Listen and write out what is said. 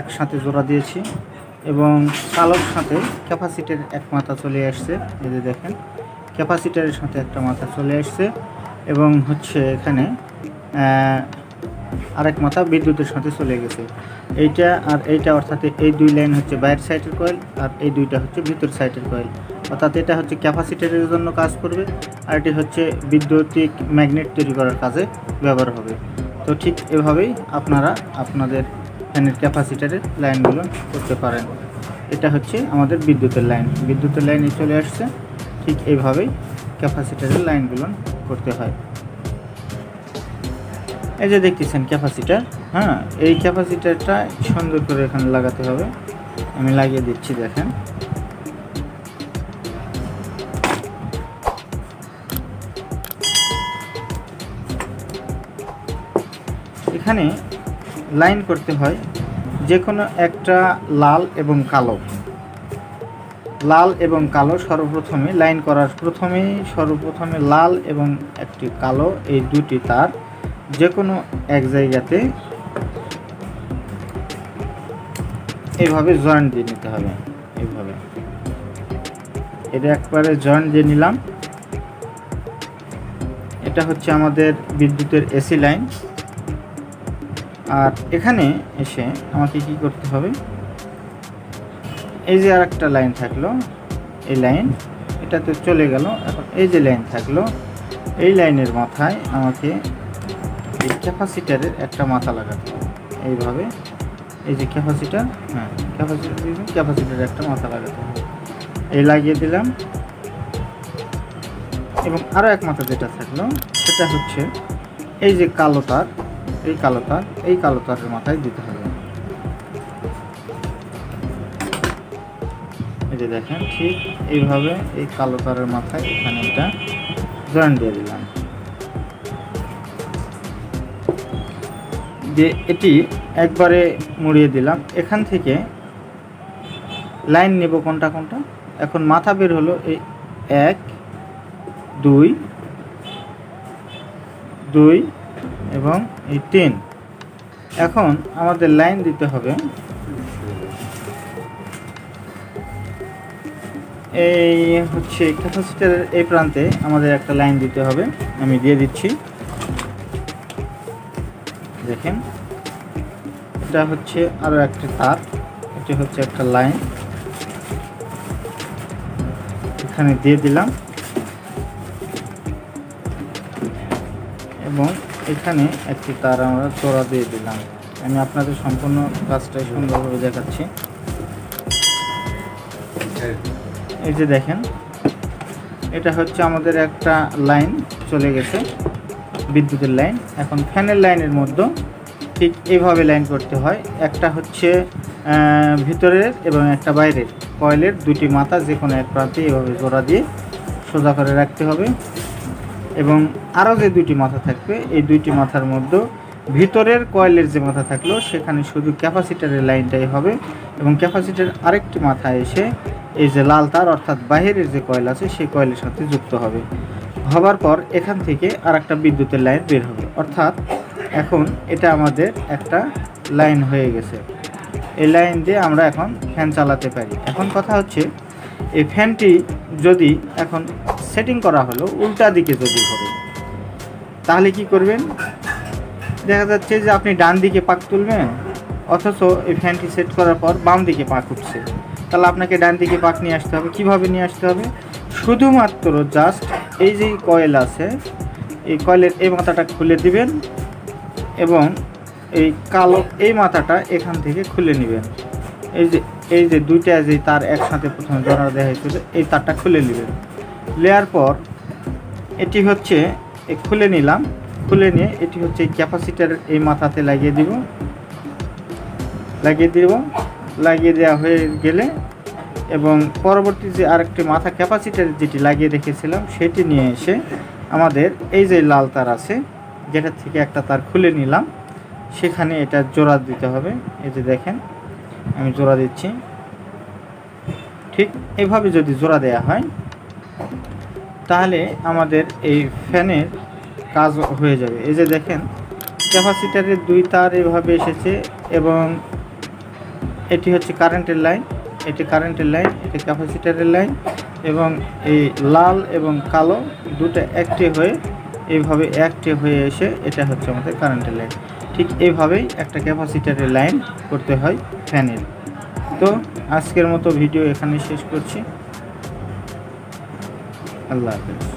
একসাথে জোড়া দিয়েছি এবং কালোর সাথে ক্যাপাসিটির এক মাথা চলে আসছে, এই যে দেখেন। ক্যাপাসিটারের সাথে একটা মাথা চলে আসছে এবং হচ্ছে এখানে আরেক মাথা বিদ্যুতের সাথে চলে গেছে। এইটা আর এইটা অর্থাৎ এই দুই লাইন হচ্ছে বাইরের সাইডের কয়েল আর এই দুইটা হচ্ছে ভিতর সাইডের কয়েল। অর্থাৎ এটা হচ্ছে ক্যাপাসিটারের জন্য কাজ করবে আর এটি হচ্ছে বিদ্যুতিক ম্যাগনেট তৈরি করার কাজে ব্যবহার হবে। তো ঠিক এভাবেই আপনারা আপনাদের ফ্যানের ক্যাপাসিটারের লাইনগুলো করতে পারেন। এটা হচ্ছে আমাদের বিদ্যুতের লাইন। বিদ্যুতের লাইনে চলে আসছে। ঠিক এইভাবেই ক্যাপাসিটারের লাইনগুলো করতে হয়। এই যে দেখতেছেন ক্যাপাসিটার। হ্যাঁ এই ক্যাপাসিটারটা সুন্দর করে এখানে লাগাতে হবে। আমি লাগিয়ে দিচ্ছি, দেখেন। এখানে লাইন করতে হয় যে কোনো একটা লাল এবং কালো। লাল এবং কালো সর্বপ্রথমে, লাইন করার প্রথমেই সর্বপ্রথমে লাল এবং একটি কালো, এই দুটি তার যে কোনো এক জায়গাতে এইভাবে জয়েন্ট দিয়ে নিতে হবে, এইভাবে। এটা একবারে জয়েন্ট দিয়ে নিলাম। এটা হচ্ছে আমাদের বিদ্যুতের এসি লাইন। আর এখানে এসে আমাকে কি করতে হবে? এই যে আর একটা লাইন থাকল, এই লাইন এটাতে চলে গেল। এখন এই যে লাইন থাকল, এই লাইনের মাথায় আমাকে এই ক্যাপাসিটারের একটা মাথা লাগাতে হবে। এইভাবে, এই যে ক্যাপাসিটার হ্যাঁ ক্যাপাসিটার ক্যাপাসিটারের একটা মাথা লাগাতে হবে। এই লাগিয়ে দিলাম। এবং আরও এক মাথা যেটা থাকল, সেটা হচ্ছে এই যে কালো তার এই কালো তার এই কালো তারের মাথায় দিতে হবে। এই যে দেখেন, ঠিক এইভাবে এই কালো তারের মাথায় এখানে এটা জয়েন দিয়ে দিলাম। দিয়ে এটি একবারে মুড়িয়ে দিলাম। এখান থেকে লাইন নেব কোনটা কোনটা? এখন মাথা বের হলো এই এক, দুই দুই এবং এই তিন এখন আমাদের লাইন দিতে হবে। এই হচ্ছে ক্যাপাসিটারের এই প্রান্তে আমাদের একটা লাইন দিতে হবে। আমি দিয়ে দিচ্ছি। দেখেন, এটা হচ্ছে আরও একটা তার। এটি হচ্ছে একটা লাইন এখানে দিয়ে দিলাম। এবং এখানে একটি তার আমরা চড়া দিয়ে দিলাম। আমি আপনাদের সম্পূর্ণ কাজটাই সুন্দরভাবে দেখাচ্ছি। এই যে দেখেন এটা হচ্ছে আমাদের একটা লাইন চলে গেছে বিদ্যুতের লাইন। এখন ফ্যানের লাইনের মধ্যে ঠিক এইভাবে লাইন করতে হয়। একটা হচ্ছে ভিতরের এবং একটা বাইরের। কয়েলের দুটি মাথা যে কোনো এক প্রান্তে এভাবে জোড়া দিয়ে সোজা করে রাখতে হবে। এবং আরও যে দুটি মাথা থাকবে, এই দুইটি মাথার মধ্যে ভিতরের কয়েলের যে মাথা থাকল, সেখানে শুধু ক্যাপাসিটারের লাইনটাই হবে এবং ক্যাপাসিটার আরেকটি মাথা এসে এই যে লাল তার, অর্থাৎ বাহিরের যে কয়েল আছে, সেই কয়েলের সাথে যুক্ত হবে। হবার পর এখান থেকে আর একটা বিদ্যুতের লাইন বের হবে। অর্থাৎ এখন এটা আমাদের একটা লাইন হয়ে গেছে। এই লাইন দিয়ে আমরা এখন ফ্যান চালাতে পারি। এখন কথা হচ্ছে, এই ফ্যানটি যদি এখন সেটিং করা হলো, উল্টা দিকে যদি হবে তাহলে কি করবেন? দেখা যাচ্ছে যে আপনি ডান দিকে পাক তুলবেন, অথচ এই ফ্যানটি সেট করার পর বাম দিকে পাক উঠছে। তাহলে আপনাকে ডান দিকে পাক নিয়ে আসতে হবে। কীভাবে নিয়ে আসতে হবে? শুধুমাত্র জাস্ট এই যে কয়েল আছে, এই কয়েলের এই মাথাটা খুলে দিবেন এবং এই কালো এই মাথাটা এখান থেকে খুলে নেবেন। এই যে এই যে দুইটা যে তার একসাথে প্রথমে জোড়া দেওয়া হয়েছিল এই তারটা খুলে নেবেন। নেওয়ার পর এটি হচ্ছে খুলে নিলাম, খুলে নিয়ে এটি হচ্ছে ক্যাপাসিটার এই মাথাতে লাগিয়ে দিব। লাগিয়ে দিব, লাগিয়ে দেওয়া হয়ে গেলে এবং পরবর্তী যে আরেকটি মাথা ক্যাপাসিটার যেটি লাগিয়ে রেখেছিলাম, সেটি নিয়ে এসে আমাদের এই যে লাল তার আছে, যেটা থেকে একটা তার খুলে নিলাম, সেখানে এটা জোড়া দিতে হবে। এই যে দেখেন, আমি জোড়া দিচ্ছি। ঠিক এভাবে যদি জোড়া দেয়া হয় তাহলে আমাদের এই ফ্যানের কাজ হয়ে যাবে। এই যে দেখেন ক্যাপাসিটারের দুই তার এভাবে এসেছে এবং এটি হচ্ছে কারেন্টের লাইন, এটি কারেন্টের লাইন, এটি ক্যাপাসিটারের লাইন এবং এই লাল এবং কালো দুটো একটি হয়ে এইভাবে একটি হয়ে এসে এটা হচ্ছে আমাদের কারেন্টের লাইন। ঠিক এইভাবেই একটা ক্যাপাসিটারের লাইন করতে হয় ফ্যানের। তো আজকের মতো ভিডিও এখানে শেষ করছি। আল্লাহ হাফেজ